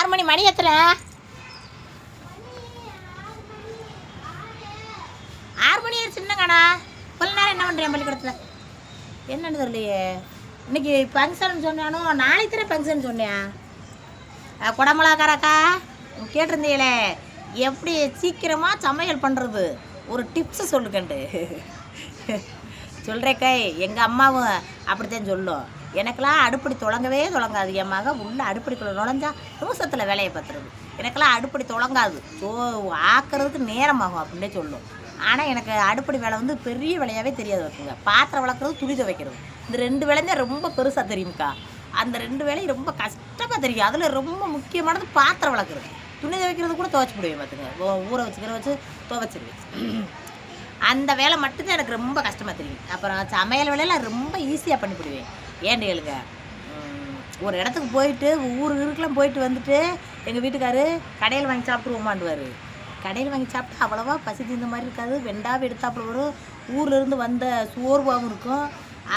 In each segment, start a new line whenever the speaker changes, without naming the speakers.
ஆறு மணி மணி எத்தனை? ஆறு மணி சின்னங்கண்ணா கொஞ்ச நேரம் என்ன பண்ணுறேன் பள்ளிக்கூடத்தில்? என்னன்னு தெரியலையே. இன்னைக்கு ஃபங்க்ஷன் சொன்னானோ நாளைக்கு தானே ஃபங்க்ஷன் சொன்னேன். குடமிளகாரக்கா கேட்டிருந்தீங்களே எப்படி சீக்கிரமாக சமையல் பண்ணுறது ஒரு டிப்ஸு சொல்லுக்கண்டு சொல்கிறேக்கா எங்கள் அம்மாவும் அப்படித்தான் சொல்லும். எனக்கெல்லாம் அடுப்படி தொடங்கவே தொடங்காது. என் மக உள்ள அடுப்படிக்குள்ளே நுழைஞ்சா நிமிஷத்தில் வேலையை பார்த்துருது. எனக்கெல்லாம் அடுப்படி தொடங்காது. ஸோ ஆக்கிறதுக்கு நேரமாகும் அப்படின்னே சொல்லும். ஆனால் எனக்கு அடுப்படி வேலை வந்து பெரிய வேலையாகவே தெரியாது வைக்குங்க பாத்திரம் வளர்க்குறது துணி துவைக்கிறது. இந்த ரெண்டு வேலையும் ரொம்ப பெருசாக தெரியும்க்கா. அந்த ரெண்டு வேலையும் ரொம்ப கஷ்டமாக தெரியும். அதில் ரொம்ப முக்கியமானது பாத்திரம் வளர்க்குறது துணி துவைக்கிறது கூட துவைச்சி போடுவேன் பார்த்துங்க ஊற வச்சுக்கிற வச்சு துவைச்சிருவேன். அந்த வேலை மட்டும்தான் எனக்கு ரொம்ப கஷ்டமாக தெரியும். அப்புறம் சமையல் வேலையெல்லாம் ரொம்ப ஈஸியாக பண்ணிவிடுவேன் ஏன்னு கேளுங்க? ஒரு இடத்துக்கு போயிட்டு ஊர் ஊருக்கெல்லாம் போயிட்டு வந்துட்டு எங்கள் வீட்டுக்காரு கடையில் வாங்கி சாப்பிட்டுருவோமாண்டுவார் கடையில் வாங்கி சாப்பிட்டா அவ்வளோவா பசி தீர்ந்த மாதிரி இருக்காது. வெண்டாவே எடுத்தாப்புல வரும் ஊர்லேருந்து வந்த சோர்வாகவும் இருக்கும்.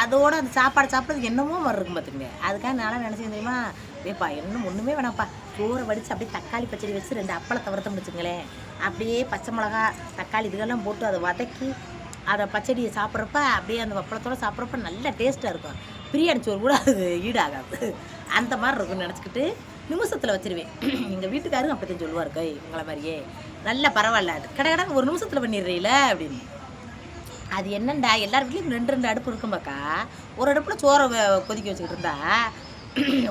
அதோட அந்த சாப்பாடு சாப்பிட்றது என்னமோ மாதிரி இருக்கும் பார்த்துக்கோங்க அதுக்காக நான் நினச்சேன் தெரியுமா? ஏப்பா இன்னும் ஒன்றுமே வேணாம்ப்பா. சோறை வடித்து அப்படியே தக்காளி பச்சடி வச்சு ரெண்டு அப்பளத்தை வறுத்தம் வச்சுங்களேன் அப்படியே பச்சை மிளகா தக்காளி இதுக்கெல்லாம் போட்டு அதை வதக்கி அதை பச்சடியை சாப்பிட்றப்ப அப்படியே அந்த அப்பளத்தோடு சாப்பிட்றப்ப நல்ல டேஸ்ட்டாக இருக்கும். பிரியாணி சோறு கூட அது ஈடாகாது. அந்த மாதிரி இருக்கும்னு நினச்சிக்கிட்டு நிமிஷத்தில் வச்சிருவேன். எங்கள் வீட்டுக்காரும் அப்படி சொல்லுவார் கை உங்களை மாதிரியே. நல்ல பரவாயில்ல. அது கடை கடை ஒரு நிமிஷத்தில் பண்ணிடுறீல அப்படின்னு. அது என்னண்டா எல்லார் வீட்லேயும் ரெண்டு ரெண்டு அடுப்பு இருக்கும்பாக்கா? ஒரு அடுப்பில் சோறை வ- கொதிக்க வச்சுக்கிட்டு இருந்தா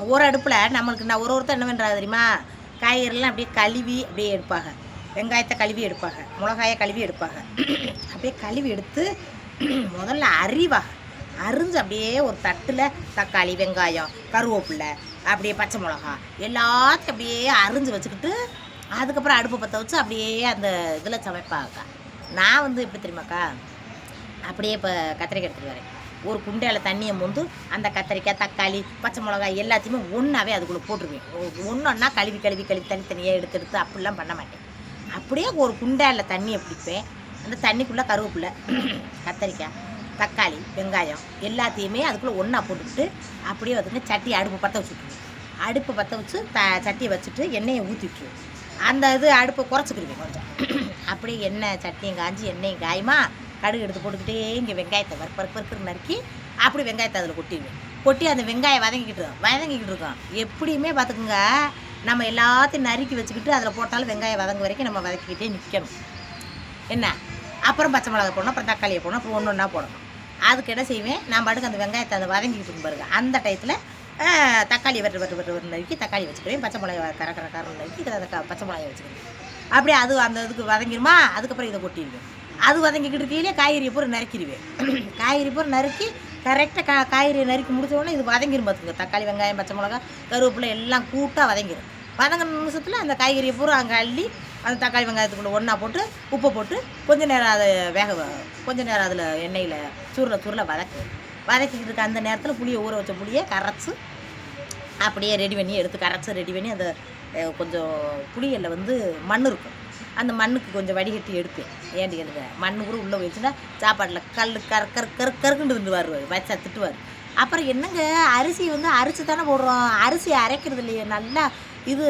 ஒரு அடுப்பில் நம்மளுக்கு நான் ஒரு ஒருத்தர் என்ன பண்ணுறாங்க தெரியுமா? காய்கறிலாம் அப்படியே கழுவி அப்படியே எடுப்பாங்க. வெங்காயத்தை கழுவி எடுப்பாங்க. மிளகாயை கழுவி எடுப்பாங்க. அப்படியே கழுவி எடுத்து முதல்ல அறிவாக அரிஞ்சு அப்படியே ஒரு தட்டில் தக்காளி வெங்காயம் கருவேப்பிலை அப்படியே பச்சை மிளகா எல்லாத்தையும் அப்படியே அரிஞ்சு வச்சுக்கிட்டு அதுக்கப்புறம் அடுப்பு பற்ற வச்சு அப்படியே அந்த இதில் சமைப்பாக்கா நான் வந்து எப்படி தெரியுமாக்கா? அப்படியே இப்போ கத்திரிக்காய் எடுத்துகிட்டு வரேன். ஒரு குண்டையில் தண்ணியை மொந்து அந்த கத்திரிக்காய் தக்காளி பச்சை மிளகாய் எல்லாத்தையுமே ஒன்றாவே அதுக்குள்ளே போட்டுருவேன். ஒன்றொன்னா கழுவி கழுவி கழுவி தனித்தனியாக எடுத்து எடுத்து அப்படிலாம் பண்ண மாட்டேன். அப்படியே ஒரு குண்டையில் தண்ணியை பிடிப்பேன். அந்த தண்ணிக்குள்ளே கருவேப்பில்லை கத்திரிக்காய் தக்காளி வெங்காயம் எல்லாத்தையுமே அதுக்குள்ளே ஒன்றா போட்டுக்கிட்டு அப்படியே வந்துங்க சட்டியை அடுப்பு பற்ற வச்சுட்ருவோம் அடுப்பு பற்ற வச்சு த சட்டியை வச்சுட்டு எண்ணெயை ஊற்றிட்டுருவேன் அந்த இது அடுப்பை குறைச்சிக்கிருவேன் கொஞ்சம். அப்படியே எண்ணெய் சட்டியும் காஞ்சி எண்ணெயும் காயுமா கடுகு எடுத்து போட்டுக்கிட்டே இங்கே வெங்காயத்தை வறுப்பு வறுப்பு வறுப்பு நறுக்கி அப்படி வெங்காயத்தை அதில் கொட்டிடுவோம் கொட்டி அந்த வெங்காயம் வதங்கிக்கிட்டு வதங்கிக்கிட்டு இருக்கோம். எப்படியுமே பார்த்துக்குங்க நம்ம எல்லாத்தையும் நறுக்கி வச்சுக்கிட்டு அதில் போட்டாலும் வெங்காயம் வதங்க வரைக்கும் நம்ம வதக்கிக்கிட்டே நிற்கணும் என்ன? அப்புறம் பச்சை மிளகா போடணும் அப்புறம் தக்காளியை போடணும் அப்புறம் ஒன்று ஒன்றா போடணும். அதுக்கு என்ன செய்வேன்? நான் பாட்டுக்கு அந்த வெங்காயத்தை அதை வதங்கிக்கிட்டு இருக்கும் பாருங்க. அந்த டயத்தில் தக்காளி வெட்டு வெட்டு வெட்டு வெட்டு நறுக்கி தக்காளி வச்சுக்கிறேன். பச்சை மிளகாய் கர கர நறுக்கி அதை பச்சை மிளகாய் வச்சுக்கிறேன். அப்படியே அது அந்த இதுக்கு வதங்கிருமா? அதுக்கப்புறம் இதை கொட்டிடுவேன். அது வதங்கிக்கிட்டு இருக்கையிலே காய்கறியை பூரா நறுக்கிடுவேன். காய்கறி பூரா நறுக்கி கரெக்டாக கா காய்கறியை நறுக்கி முடிச்ச உடனே இது வதங்கிரும் பார்த்துங்க தக்காளி வெங்காயம் பச்சை மிளகா கருவேப்பிலை எல்லாம் கூட்டாக வதங்கிடும் வதங்கின நிமிஷத்தில் அந்த காய்கறியை பூரா அங்கே அள்ளி அந்த தக்காளி வெங்காயத்துக்குள்ளே ஒன்றா போட்டு உப்பை போட்டு கொஞ்சம் நேரம் அதை வேக கொஞ்சம் கொஞ்ச நேரம் அதில் எண்ணெயில் சுருளை சுருளை வதக்கு. வதக்கிக்கிட்டு இருக்க அந்த நேரத்தில் புளியை ஊற வச்ச புளியை கரைச்சி அப்படியே ரெடி பண்ணி எடுத்து கரைச்சி ரெடி பண்ணி அந்த கொஞ்சம் புளியில் வந்து மண் இருக்கும். அந்த மண்ணுக்கு கொஞ்சம் வடிகட்டி எடுப்பேன். ஏண்டி கேளுங்க மண்ணு கூட உள்ளே போயிடுச்சுன்னா சாப்பாட்டில் கல் கரு கரு கரு கருக்குண்டு திண்டுவார் வச்சா திட்டுவார். அப்புறம் என்னங்க அரிசி வந்து அரிசி தானே போடுறோம். அரிசி அரைக்கிறது இல்லையே நல்லா இது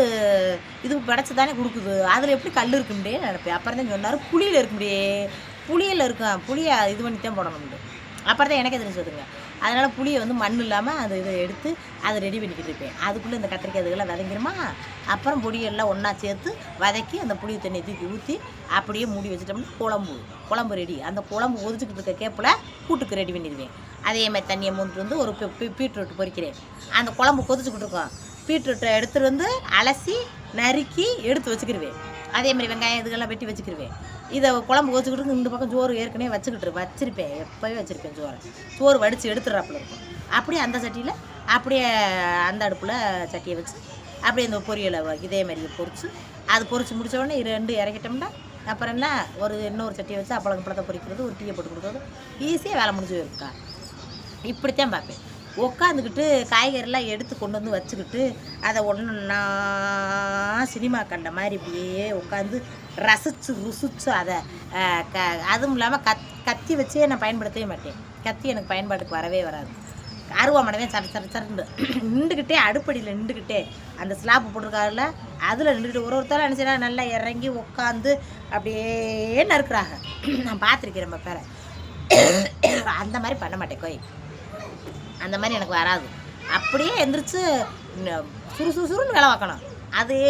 இது படைச்சி தானே கொடுக்குது. அதில் எப்படி கல் இருக்கும்டே நினைப்பேன். அப்புறம் தான் சொன்னார் புளியில் இருக்கும்டே. புளியில் இருக்கும் புளியை இது பண்ணி தான் போடணும்ண்டு. அப்புறம் தான் எனக்கே சொல்லுங்கள் அதனால் புளியை வந்து மண் இல்லாமல் அதை இதை எடுத்து அதை ரெடி பண்ணிக்கிட்டு இருப்பேன். அதுக்குள்ளே இந்த கத்திரிக்காய் இதுகெல்லாம் வதங்கிருமா அப்புறம் பொடியெல்லாம் ஒன்றா சேர்த்து வதக்கி அந்த புளி தண்ணியை தூக்கி ஊற்றி அப்படியே மூடி வச்சுட்டோம்னா குழம்பு. குழம்பு ரெடி அந்த குழம்பு ஒதிச்சுக்கிட்டு இருக்க கேப்பில் கூட்டுக்கு ரெடி பண்ணிடுவேன். அதே மாதிரி தண்ணியை மூந்துட்டு வந்து ஒரு பீட்ரூட் பொரிக்கிறேன். அந்த குழம்பு கொதிச்சுக்கிட்டு இருக்கோம். பீட்ரூட்டை எடுத்துகிட்டு வந்து அலசி நறுக்கி எடுத்து வச்சுக்கிடுவேன் அதே மாதிரி வெங்காயம் இதுக்கெல்லாம் வெட்டி வச்சுக்கிருவேன். இதை குழம்பு வச்சுக்கிட்டு இந்த பக்கம் சோறு ஏற்கனவே வச்சுக்கிட்டு வச்சுருப்பேன் வச்சிருப்பேன். எப்போவே வச்சுருப்பேன் சோறை. சோறு வடித்து எடுத்துடுறாப்புல இருக்கும் அப்படியே அந்த சட்டியில் அப்படியே அந்த அடுப்பில் சட்டியை வச்சு அப்படியே இந்த பொரியலை இதே மாதிரியே பொரித்து அது பொரித்து முடிச்ச உடனே இது ரெண்டு இறக்கிட்டோம்னா அப்புறம் என்ன? ஒரு இன்னொரு சட்டியை வச்சு அப்பளம் பழத்தை பொரிக்கிறது ஒரு டீயை போட்டு கொடுக்குறது. ஈஸியாக வேலை முடிஞ்சு இருக்கா இப்படித்தான் பார்ப்பேன். உட்காந்துக்கிட்டு காய்கறிலாம் எடுத்து கொண்டு வந்து வச்சுக்கிட்டு அதை ஒன்றா சினிமா கண்ட மாதிரி இப்படியே உட்காந்து ரசித்து ருசித்து அதை க அதுவும் இல்லாமல் கத் கத்தி வச்சே நான் பயன்படுத்தவே மாட்டேன். கத்தி எனக்கு பயன்பாட்டுக்கு வரவே வராது. அருவாமனவே சர சர சரண்டு. நின்றுக்கிட்டே அடுப்படியில் நின்றுக்கிட்டே அந்த ஸ்லாப்பு போட்டிருக்காருல அதில் நின்றுக்கிட்டு ஒரு ஒருத்தரும் என்ன நல்லா இறங்கி உட்காந்து அப்படியே நறுக்குறாங்க. நான் பார்த்துருக்கேன் நம்ம பேரை. அந்த மாதிரி பண்ண மாட்டேன் கோய் அந்த மாதிரி எனக்கு வராது. அப்படியே எந்திரிச்சு சுறுசுறுசுறுன்னு வேலை பார்க்கணும். அதே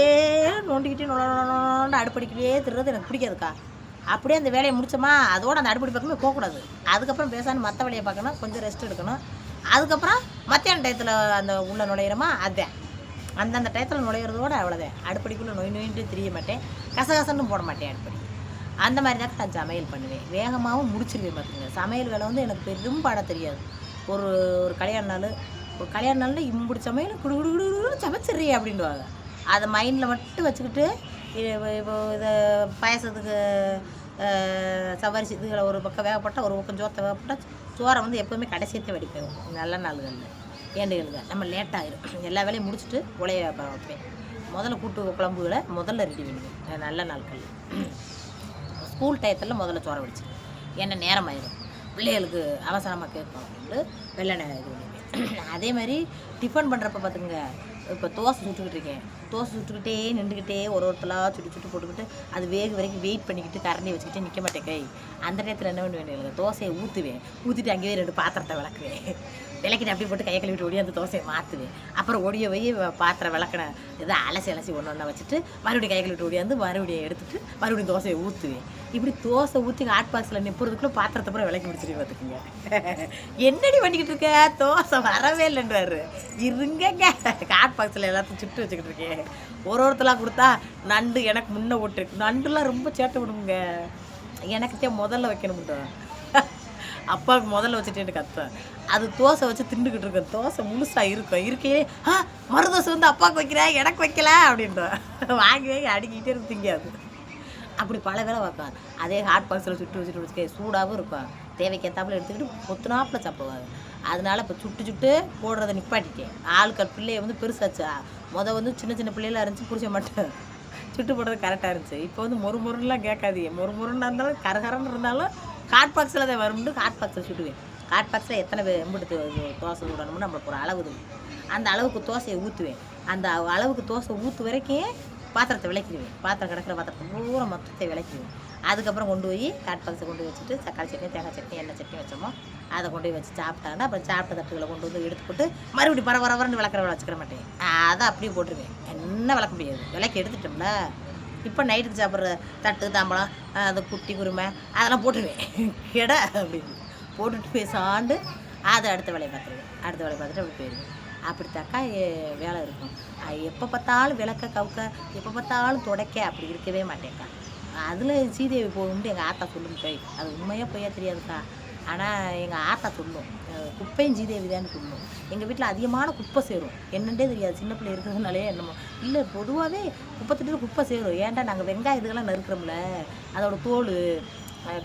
நோண்டிக்கிட்டே நொல அடுப்படிக்கிட்டே திருறது எனக்கு பிடிக்காதுக்கா. அப்படியே அந்த வேலையை முடிச்சோமா அதோட அந்த அடுப்படி பக்கமே போகக்கூடாது. அதுக்கப்புறம் பேசாமல் மற்ற வேலையை பார்க்கணும் கொஞ்சம் ரெஸ்ட் எடுக்கணும். அதுக்கப்புறம் மத்தியான டயத்தில் அந்த உள்ளே நுழையிறோமா அதே. அந்தந்த டயத்தில் நுழையிறதோட அவ்வளோதான் அடுப்படிக்குள்ளே நொய் நொயின்ட்டு தெரிய மாட்டேன். கசகசன்னு போட மாட்டேன் அடுப்படி. அந்த மாதிரி தான் நான் சமையல் பண்ணுவேன். வேகமாகவும் முடிச்சிருவேன் பார்த்துங்க சமையல் வேலை வந்து எனக்கு பெரும் பாட தெரியாது. ஒரு ஒரு கல்யாண நாள் ஒரு கல்யாண நாளில் இம்புடி சமையல் குடு குடு குடு குடுன்னு அப்படின்வாங்க அதை மைண்டில் மட்டும் வச்சுக்கிட்டு இப்போ இதை பாயசத்துக்கு சவரிசி இதுகளை ஒரு பக்கம் வேகப்பட்டால் ஒரு பக்கம் சோத்தை வேகப்பட்டால் சோறை வந்து எப்போவுமே கடைசியத்தை வடிப்பேன் நல்ல நாள்களில் ஏண்டுகளுக்கு நம்ம லேட் எல்லா வேலையும் முடிச்சுட்டு உலைய வைப்பேன் முதல்ல கூட்டு குழம்புகளை முதல்ல ரெடி பண்ணுவேன் நல்ல நாட்கள். ஸ்கூல் டயத்தில் முதல்ல சோற வடிச்சு என்ன நேரம் ஆயிடும் பிள்ளைகளுக்கு அவசரமாக கேட்கும் அப்படின்ட்டு வெள்ளெண்ணெய் இது பண்ணிடுவேன் அதே மாதிரி டிஃபன் பண்ணுறப்ப பார்த்துங்க இப்போ தோசை சுட்டுக்கிட்டு இருக்கேன். தோசை சுட்டுக்கிட்டே நின்றுக்கிட்டே ஒரு ஒருத்தலாக சுட்டு சுட்டு போட்டுக்கிட்டு அது வேக வரைக்கும் வெயிட் பண்ணிக்கிட்டு கரண்டி வச்சுக்கிட்டே நிற்க மாட்டேன் கை. அந்த நேரத்தில் என்ன பண்ணுவேன் எனக்கு? தோசையை ஊற்றுவேன் ஊற்றிட்டு அங்கேயே ரெண்டு பாத்திரத்தை விளக்குவேன். விளக்கிட்டு அப்படியே போட்டு கையை கழுவிட்டு ஓடி அந்த தோசையை மாற்றுவேன் அப்புறம் ஓடிய போய் பாத்திரம் விளக்கின இதை அலசி அலசி ஒன்று ஒன்றா வச்சுட்டு மறுபடியும் கையை கழுவிட்டு ஓடியாந்து மறுபடியும் எடுத்துட்டு மறுபடியும் தோசையை ஊற்றுவேன் இப்படி தோசை ஊற்றி ஹாட் பாக்ஸில் நிற்பதுக்குள்ளே பாத்திரத்தை பூரா விளக்கி முடிச்சிட்டு பார்த்துக்குங்க. என்னடி பண்ணிக்கிட்டு இருக்க? தோசை வரவே இல்லைன்றாரு. இருங்கங்க. ஹாட் பாக்ஸில் எல்லாத்தையும் சுட்டு வச்சுக்கிட்டு இருக்கேன். ஒரு ஒருத்தலாம் கொடுத்தா நண்டு எனக்கு முன்னே ஓட்டுருக்கு நண்டுலாம் ரொம்ப சேட்டை விடுங்க எனக்கிட்டே முதல்ல வைக்கணும்ட்டோ அப்பாவுக்கு முதல்ல வச்சுட்டு கத்தேன். அது தோசை வச்சு திண்டுக்கிட்டு இருக்கேன். தோசை முழுசாக இருக்கும் இருக்கே. ஆ மறு தோசை வந்து அப்பாவுக்கு வைக்கிறேன் எனக்கு வைக்கல அப்படின்றோம் வாங்கி வாங்கி அடிக்கிட்டே இருக்கு திங்காது அப்படி பல வேலை வைப்பாங்க. அதே ஹாட் பாக்ஸில் சுட்டு வச்சுட்டு வச்சுக்க சூடாகவும் இருக்கும். தேவைக்கேற்றாப்புல எடுத்துக்கிட்டு பொத்துனாப்புல சாப்பிடுவாங்க. அதனால இப்போ சுட்டு சுட்டு போடுறத நிப்பாட்டிட்டேன். ஆளுக்கள் பிள்ளைய வந்து பெருசாச்சு முத வந்து சின்ன சின்ன பிள்ளைகளாக இருந்துச்சு பிடிச்ச மாட்டேன் சுட்டு போடுறது கரெக்டாக இருந்துச்சு. இப்போ வந்து மொறு மொறுலாம் கேட்காதீங்க. மொறு மொறுன்னு இருந்தாலும் கரகரன்னு இருந்தாலும் ஹாட் பாக்ஸில் தான் வரும்னு ஹாட் பாக்ஸில் சுட்டுவேன். ஹாட் பாக்ஸில் எத்தனை பேர் எம்பிட்டு தோசை விடணும்னு நம்மளுக்கு ஒரு அளவு அந்த அளவுக்கு தோசையை ஊற்றுவேன் அந்த அளவுக்கு தோசை ஊற்று வரைக்கும் பாத்திரத்தை விளக்கிடுவேன். பாத்திரம் கிடக்கிற பாத்திரத்தை பூரா மொத்தத்தை விளக்கிடுவேன். அதுக்கப்புறம் கொண்டு போய் ஹாட் கொண்டு போய் வச்சுட்டு தக்காளி சட்னி தேங்காய் சட்னி எண்ணெய் சட்னி வச்சோமோ அதை கொண்டு போய் வச்சு சாப்பிட்டாங்கன்னா அப்புறம் சாப்பிட்ட தட்டுகளை கொண்டு வந்து எடுத்து போட்டு மறுபடியும் பர வர வரன்னு விளக்குற வச்சுக்கிற மாட்டேன். அதை அப்படியே போட்டுருவேன். என்ன விளக்க முடியாது. விளக்கி எடுத்துட்டோம்ல. இப்போ நைட்டுக்கு சாப்பிட்ற தட்டு தாம்பழம் அந்த குட்டி குருமை அதெல்லாம் போட்டுருவேன். கெட அப்படின்னு. போட்டுட்டு போய் சாண்டு அதை அடுத்த வேலையை பார்த்துருவேன். அடுத்த வேலையை பார்த்துட்டு அப்படி போயிடுவேன். அப்படித்தாக்கா வேலை இருக்கும். எப்போ பார்த்தாலும் விளக்க கவுக்க எப்போ பார்த்தாலும் துடைக்க அப்படி இருக்கவே மாட்டேங்க்கா அதில் சீதேவி போகும்னு எங்கள் ஆத்தா சொல்லும் போய். அது உண்மையாக பொய்யா தெரியாதுக்கா. ஆனால் எங்கள் ஆத்தா சொல்லும். குப்பையும் சீதேவி தான் சொல்லும். எங்கள் வீட்டில் அதிகமான குப்பை சேரும். என்னென்றே தெரியாது. சின்ன பிள்ளை இருக்கிறதுனாலே என்னமோ. இல்லை பொதுவாகவே குப்பை திட்டத்தில் குப்பை சேரும். ஏன்டா நாங்கள் வெங்காயம் இதுக்கெல்லாம் நறுக்கிறோம்ல? அதோட தோல்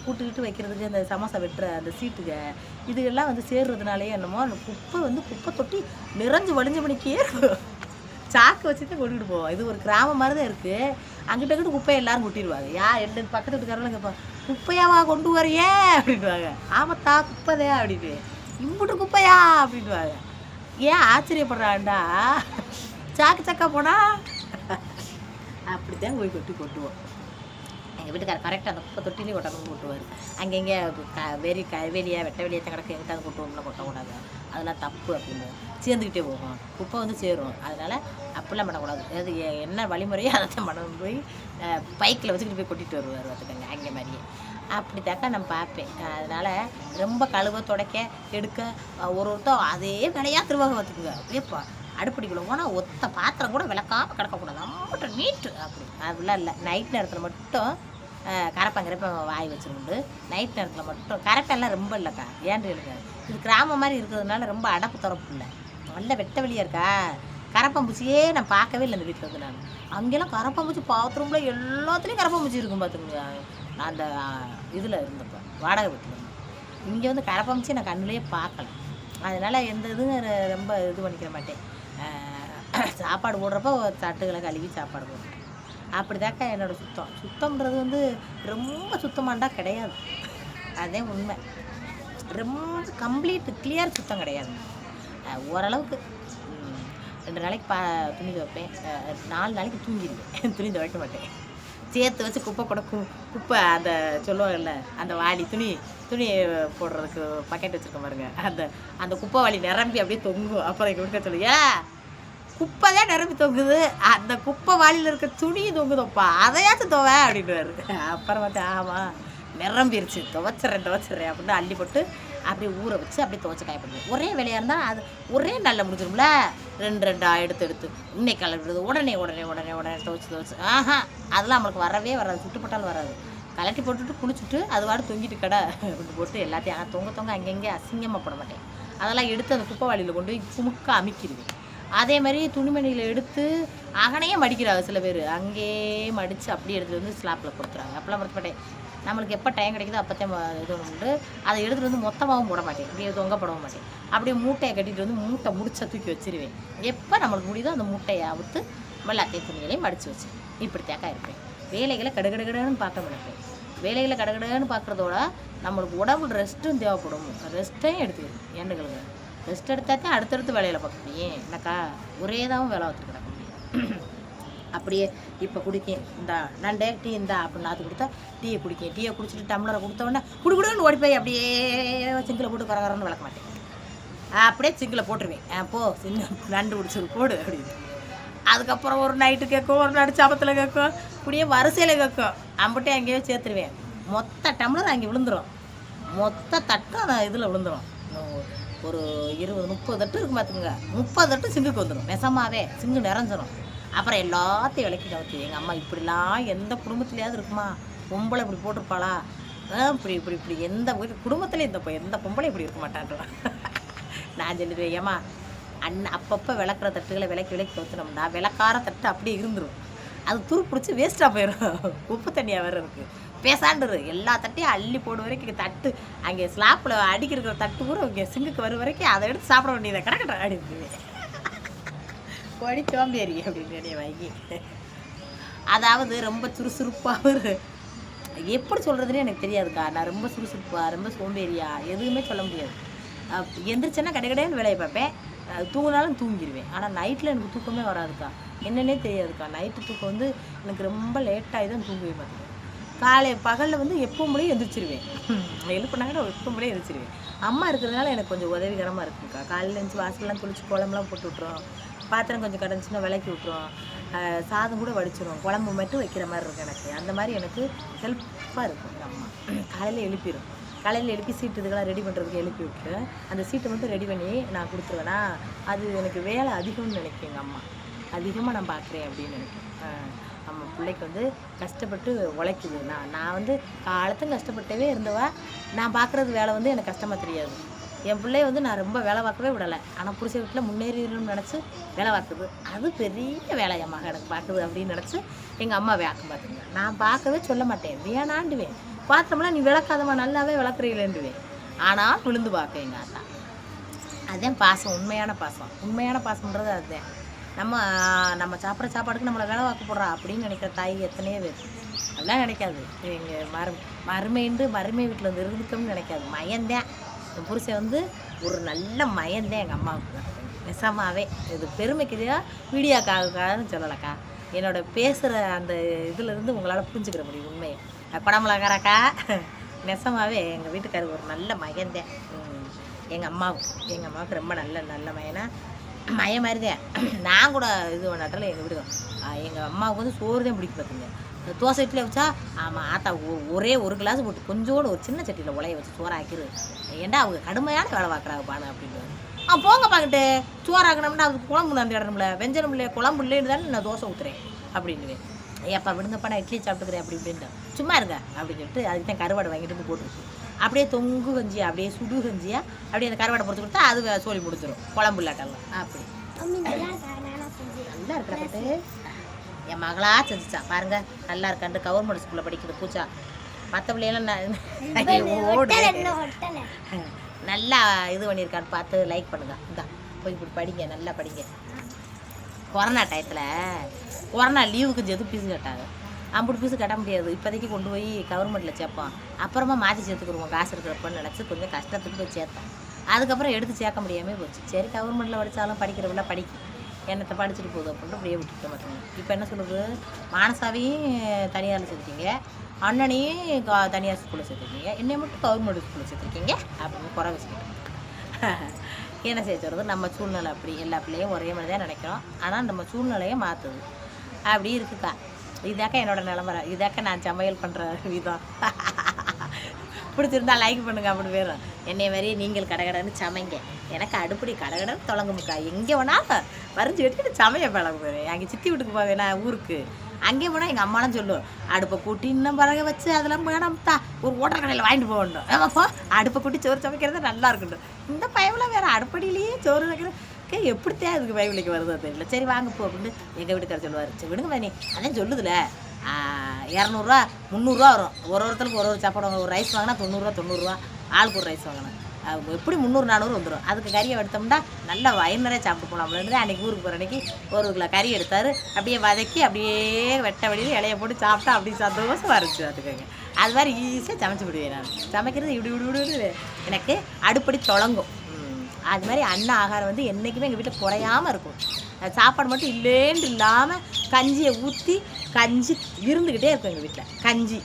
கூட்டுக்கிட்டு வைக்கிறதுக்கு அந்த சமோசா வெட்டுற அந்த சீட்டுக இதுகெல்லாம் வந்து சேர்றதுனாலே என்னமோ அந்த குப்பை வந்து குப்பை தொட்டி நிறைஞ்சு வடிஞ்ச மணிக்கே சாக்கு வச்சு தான் கொண்டுட்டு போவோம். இது ஒரு கிராமம் மாதிரி தான் இருக்குது அங்கிட்ட கிட்ட குப்பையை எல்லாரும் கொட்டிடுவாங்க. யா எந்த பக்கத்து வீட்டுக்காரங்களும் கேட்பாங்க குப்பையாவா கொண்டு வரையே? அப்படின்வாங்க ஆமத்தா குப்பைதே அப்படின்ட்டு இம்புட்டு குப்பையா? அப்படின்வாங்க ஏன் ஆச்சரியப்படுறாண்டா சாக்கு சக்கா போனா? அப்படித்தான் போய் கொட்டி கொட்டுவோம். எங்கள் வீட்டுக்காரர் கரெக்டாக அந்த குப்பை தொட்டிலே கொட்டணும் கொட்டுவார். அங்கங்கே க வெறி க வெளியே வெட்ட வெளியே கிடக்கு எங்கிட்ட கொட்டுவோம்ல கொட்டக்கூடாது. அதெல்லாம் தப்பு அப்படின்னு சேர்ந்துக்கிட்டே போகும். குப்பை வந்து சேரும். அதனால் அப்படிலாம் பண்ணக்கூடாது. அது என்ன வழிமுறையோ அதை தான் போய் பைக்கில் வச்சுக்கிட்டு போய் கொட்டிட்டு வருவார் பார்த்துக்கங்க அங்கே மாதிரியே. அப்படித்தாக்கா நான் பார்ப்பேன். அதனால் ரொம்ப கழுவ துடைக்க எடுக்க ஒரு ஒருத்தர் அதே வேலையாக திருவாக பார்த்துக்குங்க. அப்படியேப்பா அடுப்படிக்குள்ள போனால் ஒத்த பாத்திரம் கூட விளக்காமல் கிடக்கக்கூடாது. அம்மட்ட நீட்டு. அப்படி. அப்படிலாம் இல்லை. நைட் நேரத்தில் மட்டும் கரப்பம் கரப்பம் வாய் வச்சுருண்டு நைட் நேரத்தில் மட்டும் கரப்பெல்லாம் ரொம்ப இல்லைக்கா. ஏன்ட்டு இருக்காது இது கிராமம் மாதிரி இருக்கிறதுனால ரொம்ப அடப்பு திறப்பு இல்லை. நல்ல வெட்ட வெளியாக இருக்கா? கரப்பம்பூச்சியே நான் பார்க்கவே இல்லை இந்த வீட்டில் வந்து நான். அங்கெல்லாம் கரப்பம்பூச்சி பாத்ரூமில் எல்லாத்துலேயும் கரப்பம்பூச்சி இருக்கும் பார்த்துக்கோங்க அந்த இதில் இருந்தப்போ வாடகை வீட்டில் இங்கே வந்து கரப்பம்பூச்சி நான் கண்ணிலே பார்க்கல. அதனால் எந்த இதுவும் ரொம்ப இது பண்ணிக்கிற மாட்டேன். சாப்பாடு போடுறப்போ தட்டுகளை கழுவி சாப்பாடு போடுறேன். அப்படிதாக்கா என்னோடய சுத்தம். சுத்தம்ன்றது வந்து ரொம்ப சுத்தமாண்டா கிடையாது. அதே உண்மை. ரொம்ப கம்ப்ளீட் கிளியர் சுத்தம் கிடையாது. ஓரளவுக்கு ரெண்டு நாளைக்கு பா துணி துவைப்பேன். நாலு நாளைக்கு தூங்கிடுவேன். துணி துவைக்க மாட்டேன். சேர்த்து வச்சு குப்பை கூட கு குப்பை அந்த சொல்லுவாங்கல்ல அந்த வாளி துணி துணி போடுறதுக்கு பக்கெட் வச்சுருக்க பாருங்க. அந்த அந்த குப்பை வாளி நிரம்பி அப்படியே தொங்கும். அப்புறம் எங்கள் வீட்டுக்கு சொல்லுவேன் ஏ குப்பை தான் நிரம்பி தொங்குது. அந்த குப்பை வாளியில் இருக்க துணி தொங்குதோப்பா. அதையாச்சும் துவை அப்படின்றாரு. அப்புறம் பார்த்து ஆமாம் நிரம்பிருச்சு. துவைச்சிட்றேன் துவைச்சிட்றேன் அப்படின்னு அள்ளி போட்டு அப்படியே ஊற வச்சு அப்படியே துவைச்சு காய பண்ணுவேன் ஒரே வேலையாக இருந்தால் அது ஒரே நாளில் முடிஞ்சிடும்ல ரெண்டு ரெண்டாக எடுத்து எடுத்து. இன்னைக்கு கலட்டுறது உடனே உடனே உடனே உடனே துவச்சி துவைச்சு. ஆஹா அதெல்லாம் நம்மளுக்கு வரவே வராது. சுட்டுப்பட்டாலும் வராது. கலட்டி போட்டுட்டு குளிச்சுட்டு அது வாடு தொங்கிட்டு கடை அப்படின்னு போட்டு எல்லாத்தையும் ஆ, தொங்க தொங்க அங்கங்கே அசிங்கமாக போட மாட்டேன். அதெல்லாம் எடுத்து அந்த குப்பை வாளியில் கொண்டு போய் குமுக்க அமைக்கிடுவேன் அதே மாதிரி துணிமணியில் எடுத்து அகனையே மடிக்கிறாங்க சில பேர். அங்கேயே மடித்து அப்படியே எடுத்துகிட்டு வந்து ஸ்லாப்பில் கொடுத்துறாங்க. அப்போல்லாம் பொறுத்த மாட்டேன் நம்மளுக்கு எப்போ டைம் கிடைக்குதோ அப்போத்தான் இது உண்டு. அதை எடுத்துகிட்டு வந்து மொத்தமாகவும் போட மாட்டேன். அப்படியே தொங்கப்படவும் மாட்டேன். அப்படியே மூட்டையை கட்டிட்டு வந்து மூட்டை முடிச்ச தூக்கி வச்சிருவேன். எப்போ நம்மளுக்கு முடியுதோ அந்த மூட்டையை அவுத்து எல்லாத்தையும் துணிகளையும் மடித்து வச்சு. இப்படித்தாக்கா இருப்பேன். வேலைகளை கடுகடுகடுன்னு பார்க்க மாட்டேன். வேலைகளை கடகடன்னு பார்க்குறதோட நம்மளுக்கு உடம்பு ரெஸ்ட்டும் தேவைப்படும். ரெஸ்ட்டையும் எடுத்துக்கணும். ஏண்டுகளுக்கு ரெஸ்ட் எடுத்தாத்தான் அடுத்தடுத்து வேலையில் பார்க்க முடியும் என்னக்கா? ஒரே தான் வேலை பார்த்துட்டு கிடக்க முடியும் அப்படியே இப்போ குடிக்கேன். இந்தா நண்டே டீ இந்தா அப்படின்னு அது கொடுத்தா டீயை குடிக்கேன். டீயை குடிச்சிட்டு டம்ளரை கொடுத்த உடனே குடுன்னு ஓடி போய் அப்படியே சிங்கில் போட்டு கரகரன்னு விளக்க மாட்டேன். அப்படியே சிங்கில் போட்டுருவேன். ஆ, போ சின்ன நண்டு குடிச்சது போடு அப்படின்னு. அதுக்கப்புறம் ஒரு நைட்டு கேட்கும் ஒரு நாடு சாபத்தில் கேட்கும் இப்படியே வரிசையில் கேட்கும். அம்பிட்டே அங்கேயே சேர்த்துருவேன். மொத்த டம்ளர் அங்கே விழுந்துரும். மொத்த தட்டும் இதில் விழுந்துரும். ஒரு இருபது முப்பது தட்டு இருக்கு பார்த்துங்க முப்பது தட்டு சிங்குக்கு வந்துடும் நெசமாவே சிங்கு நிறைஞ்சிரும். அப்புறம் எல்லாத்தையும் விளக்கி கவுத்து எங்கள் அம்மா இப்படிலாம் எந்த குடும்பத்துலையாவது இருக்குமா? பொம்பளை இப்படி போட்டிருப்பாளா? ஆ, இப்படி இப்படி இப்படி. எந்த வீட்டு குடும்பத்துலேயும் இந்த எந்த பொம்பளை இப்படி இருக்க மாட்டான்றா. நான் சொல்லிடுவேன் ஏம்மா அண்ணன் அப்பப்போ விளக்குற தட்டுகளை விளக்கி விளக்கி கவுத்துனோம்னா விளக்கார தட்டு அப்படியே இருந்துடும் அது துரு பிடிச்சி வேஸ்ட்டாக போயிடும் உப்பு தண்ணியாக வேறு இருக்குது பேசாண்டுரு. எல்லா தட்டையும் அள்ளி போடு வரைக்கும் தட்டு. அங்கே ஸ்லாப்பில் அடிக்கிற தட்டு கூட இங்கே சிங்குக்கு வர வரைக்கும் அதை எடுத்து சாப்பிட வேண்டியதை கிடக்கட்டும் அப்படின்னு கொடி சோம்பேறி அப்படின்னு வாங்கி. அதாவது ரொம்ப சுறுசுறுப்பாக எப்படி சொல்கிறதுனே எனக்கு தெரியாதுக்கா. நான் ரொம்ப சுறுசுறுப்பாக ரொம்ப சோம்பேறியா எதுவுமே சொல்ல முடியாது. எந்திரிச்சேன்னா கடைக்கடைன்னு வேலையை பார்ப்பேன். தூங்கினாலும் தூங்கிடுவேன் ஆனால் நைட்டில் எனக்கு தூக்கமே வராதுக்கா. என்னன்னே தெரியாதுக்கா. நைட்டு தூக்கம் வந்து எனக்கு ரொம்ப லேட்டாகி தான் தூங்குவேன் பார்த்துக்கேன் காலை பகலில் வந்து எப்பவும் போலயே எந்திரிச்சிருவேன். பண்ணாங்கன்னா எப்பவும் போலயே எந்திரிச்சிருவேன். அம்மா இருக்கிறதுனால எனக்கு கொஞ்சம் உதவிகரமாக இருக்குக்கா காலையில் எழுந்துச்சி வாசல்லாம் குளிச்சு குழம்புலாம் போட்டு விட்ருவோம் பாத்திரம் கொஞ்சம் கிடந்துச்சுன்னா விளக்கி விட்ருவோம் சாதம் கூட வடிச்சிடும் குழம்பு மட்டும் வைக்கிற மாதிரி இருக்கும் எனக்கு. அந்த மாதிரி எனக்கு ஹெல்ப்பாக இருக்கும் எங்கள் அம்மா. காலையில் எழுப்பிடும் காலையில் எழுப்பி சீட்டு இதுக்கெல்லாம் ரெடி பண்ணுறதுக்கு எழுப்பி விட்டு அந்த சீட்டை மட்டும் ரெடி பண்ணி நான் கொடுத்துருவேனா அது எனக்கு வேலை அதிகம்னு நினைக்கும் எங்கள் அம்மா. அதிகமாக நான் பார்க்குறேன் அப்படின்னு நினைக்கிறேன். நம்ம பிள்ளைக்கு வந்து கஷ்டப்பட்டு உழைக்குது. நான் நான் வந்து காலத்தும் கஷ்டப்பட்டவே இருந்தவா நான் பார்க்குறது வேலை வந்து எனக்கு கஷ்டமாக தெரியாது. என் பிள்ளைய வந்து நான் ரொம்ப வேலை பார்க்கவே விடலை. ஆனால் புருஷ வீட்டில் முன்னேறிடணும்னு நினச்சி வேலை பார்க்குது. அது பெரிய வேலை என் மகன் எனக்கு பார்க்குது அப்படின்னு நினச்சி எங்கள் அம்மா வேக்கம் பார்த்துங்க நான் பார்க்கவே சொல்ல மாட்டேன். வேணாண்டுவேன் பார்த்தோம்னா நீ விளக்காதம்மா நல்லாவே விளக்குறீங்களேண்டுவேன் ஆனால் விழுந்து பார்க்க எங்கள் ஆத்தா அதுதான் பாசம் உண்மையான பாசம். உண்மையான பாசம்ன்றது அதுதான். நம்ம நம்ம சாப்பிட்ற சாப்பாடுக்கு நம்மளை வேலை வாக்கு போடுறா அப்படின்னு நினைக்கிற தாய் எத்தனையோ பேர். அதெல்லாம் நினைக்காது. எங்கள் மரு மருமைண்டு மருமை வீட்டில் வந்து இருந்துக்கணும்னு நினைக்காது. மயந்தேன். என் புருஷன் வந்து ஒரு நல்ல மயந்தேன் எங்கள் அம்மாவுக்கு. நெசமாகவே இது பெருமைக்குதா வீடியோக்காகன்னு சொல்லலக்கா. என்னோட பேசுகிற அந்த இதுலேருந்து உங்களால் புரிஞ்சுக்கிற முடியும் உண்மையை. படமிழகாரக்கா நெசமாவே எங்கள் வீட்டுக்காரர் ஒரு நல்ல மயந்தேன். எங்கள் அம்மாவுக்கு. எங்கள் அம்மாவுக்கு ரொம்ப நல்ல நல்ல மயனா. மய மாதிரி தான் நான் கூட இது பண்ணாட்டில் எங்கள் வீட்டுக்கு எங்கள் அம்மாவுக்கு வந்து சோறு தான் பிடிக்கும் பார்த்துங்க. தோசை இட்லி வச்சா ஆமாம் ஆத்தா ஒ- ஒரே ஒரு கிளாஸ் போட்டு கொஞ்சோடு ஒரு சின்ன சட்டியில் உலைய வச்சு சோறு ஆக்கிரு. ஏன்டா அவங்க கடுமையான வேலை பார்க்குறாங்க பானு அப்படின்னு. ஆ போங்க பாக்கிட்டு சோறாக்கணும்னா அதுக்கு குழம்பு நான் இடம்ல வெஞ்சனம் இல்லையே குழம்பு இல்லைன்னு தானே நான் தோசை ஊற்றுறேன் அப்படின்னுவேன் ஏப்பா விடுங்கப்பா நான் இட்லி சாப்பிட்டுக்கிறேன் அப்படி இப்படின்ட்டு சும்மா இருங்க அப்படின்னு சொல்லிட்டு அதுக்கு தான் கருவாடு வாங்கிட்டு வந்து போட்டுருச்சு. அப்படியே தொங்கு கஞ்சியா அப்படியே சுடு கஞ்சியா அப்படியே அந்த கருவாடை பொறுத்து கொடுத்தா அது சோலி முடிச்சிடும் குழம்பு இல்லாட்டெல்லாம் அப்படி. நல்லா இருக்கிற பட்டு என் மகளா செஞ்சுச்சான். பாருங்க நல்லா இருக்காண்டு கவர்மெண்ட் ஸ்கூலில் படிக்குது பூச்சா. மற்ற பிள்ளையெல்லாம் ஓடு. நல்லா இது பண்ணியிருக்கான்னு பார்த்து லைக் பண்ணுங்க. இந்தா போய் இப்படி படிங்க நல்லா படிங்க. கொரோனா டயத்தில் கொரோனா லீவுக்கு எதுவும் ஃபீஸ் கட்டாங்க. ஐம்பது பீஸு கட்ட முடியாது. இப்போதைக்கு கொண்டு போய் கவர்மெண்ட்டில் சேர்ப்போம். அப்புறமா மாற்றி சேர்த்துக்குருவோம் காசு இருக்கிறப்பன்னு நினச்சி கொஞ்சம் கஷ்டத்துக்கு போய் சேர்த்தோம். அதுக்கப்புறம் எடுத்து சேர்க்க முடியாமல் போச்சு. சரி கவர்மெண்ட்டில் படித்தாலும் படிக்கிறவங்கள படிக்கும் என்னத்தை படிச்சுட்டு போதும் அப்படின்ட்டு அப்படியே விட்டுட்டு மாட்டோம் இப்போ என்ன சொல்கிறது மானசாவையும் தனியாரில் சேர்த்துருக்கீங்க அண்ணனையும் க- தனியார் ஸ்கூலில் சேர்த்துருக்கீங்க. என்னை மட்டும் கவர்மெண்ட் ஸ்கூலில் சேர்த்துருக்கீங்க. அப்படின்னு குறை வச்சுக்கிட்டோம். என்ன சேர்த்துறது நம்ம சூழ்நிலை அப்படி. எல்லா பிள்ளையும் ஒரே மாதிரி தான் நினைக்கிறோம். ஆனால் நம்ம சூழ்நிலையை மாற்றுது அப்படி இருக்குக்கா இதாக்கா என்னோட நிலமரை இதாக்கா நான் சமையல் பண்ணுற விதம். பிடிச்சிருந்தா லைக் பண்ணுங்க அப்படி பேரும் என்னை மாதிரியே நீங்கள் கடகடன்னு சமைங்க. எனக்கு அடுப்படி கடகடன்னு தொடங்குமுக்கா. எங்கே வேணாலும் வரைஞ்சி வெட்டிட்டு சமைய பழக அங்கே சித்தி வீட்டுக்கு போவேன் நான் ஊருக்கு. அங்கே போனால் எங்கள் அம்மாலாம் சொல்லுவோம் அடுப்பை கூட்டி இன்னும் பறக வச்சு அதெல்லாம் வேணாம்த்தா ஒரு ஓட்டர் கடையில் வாங்கிட்டு போகணும். ஆமாப்பா அடுப்பை கூட்டி சோறு சமைக்கிறது நல்லா இருக்கட்டும் இந்த பயவில் வேறு அடுப்படியிலேயே சோறு வைக்கிறது வைக்கிறதுக்கு எப்படித்தான் அதுக்கு பயவிலைக்கு வருதோ தெரியல. சரி வாங்க போ அப்படின்னு எங்கள் வீட்டுக்கார சொல்லுவார். சரி விடுங்க வேணி அதான் சொல்லுதுல. இரநூறுவா முந்நூறுரூவா வரும். ஒரு ஒருத்தருக்கு ஒரு ஒரு சாப்பாடு வாங்க ஒரு ரைஸ் வாங்கினா தொண்ணூறுரூவா தொண்ணூறுரூவா ஆளுக்கு ஒரு ரைஸ் வாங்கணும் எப்படி முந்நூறு நானூறு வந்துடும் அதுக்கு கறியை எடுத்தோம்னா நல்லா வயிறு நிறைய சாப்பிட்டு போகலாம் அப்படின்னு அன்றைக்கி ஊருக்கு போகிற அன்றைக்கி ஒரு கிலோ கறி எடுத்தார். அப்படியே வதக்கி அப்படியே வெட்ட வழியில் இலைய போட்டு சாப்பிட்டா அப்படி சந்தோஷம் வரைச்சி அதுக்குங்க அது மாதிரி ஈஸியாக சமைச்சு விடுவேன் நான். சமைக்கிறது இப்படி விடு இப்படி. எனக்கு அடுப்படி தொடங்கும். அது மாதிரி அன்ன ஆகாரம் வந்து என்றைக்குமே எங்கள் வீட்டில் குறையாம இருக்கும். சாப்பாடு மட்டும் இல்லைன்னு இல்லாமல் கஞ்சியை ஊற்றி கஞ்சி இருந்துக்கிட்டே இருக்கும் எங்கள் வீட்டில். கஞ்சி.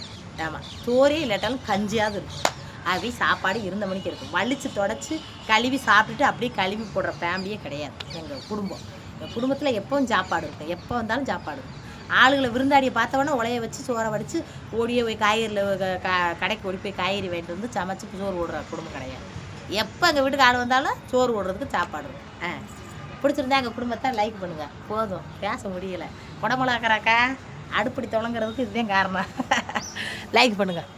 ஆமாம் சோறே இல்லாட்டாலும் கஞ்சியாவது இருக்கும். அப்படி சாப்பாடு இருந்த மணிக்கு இருக்கும். வலிச்சு தொடச்சி கழுவி சாப்பிட்டுட்டு அப்படியே கழுவி போடுற ஃபேமிலியே கிடையாது. எங்கள் குடும்பம். எங்கள் குடும்பத்தில் எப்பவும் சாப்பாடு இருக்கும். எப்போ வந்தாலும் சாப்பாடு இருக்கும். ஆளுகளை விருந்தாடியை பார்த்தவொடனே உலைய வச்சு சோறை வடித்து ஓடியே போய் காய்கறியில் கடைக்கு ஓடி போய் காய்கறி வாங்கிட்டு வந்து சமைச்சு சோறு ஓடுற குடும்பம் கிடையாது. எப்போ எங்கள் வீட்டுக்கு ஆள் வந்தாலும் சோறு ஓடுறதுக்கு சாப்பாடு ஆ. பிடிச்சிருந்தா எங்கள் குடும்பத்தை லைக் பண்ணுங்கள் போதும். பேச முடியலை. குடமிளகாக்கறாக்கா அடுப்படி தொடங்குறதுக்கு இதுதான் காரணம். லைக் பண்ணுங்கள்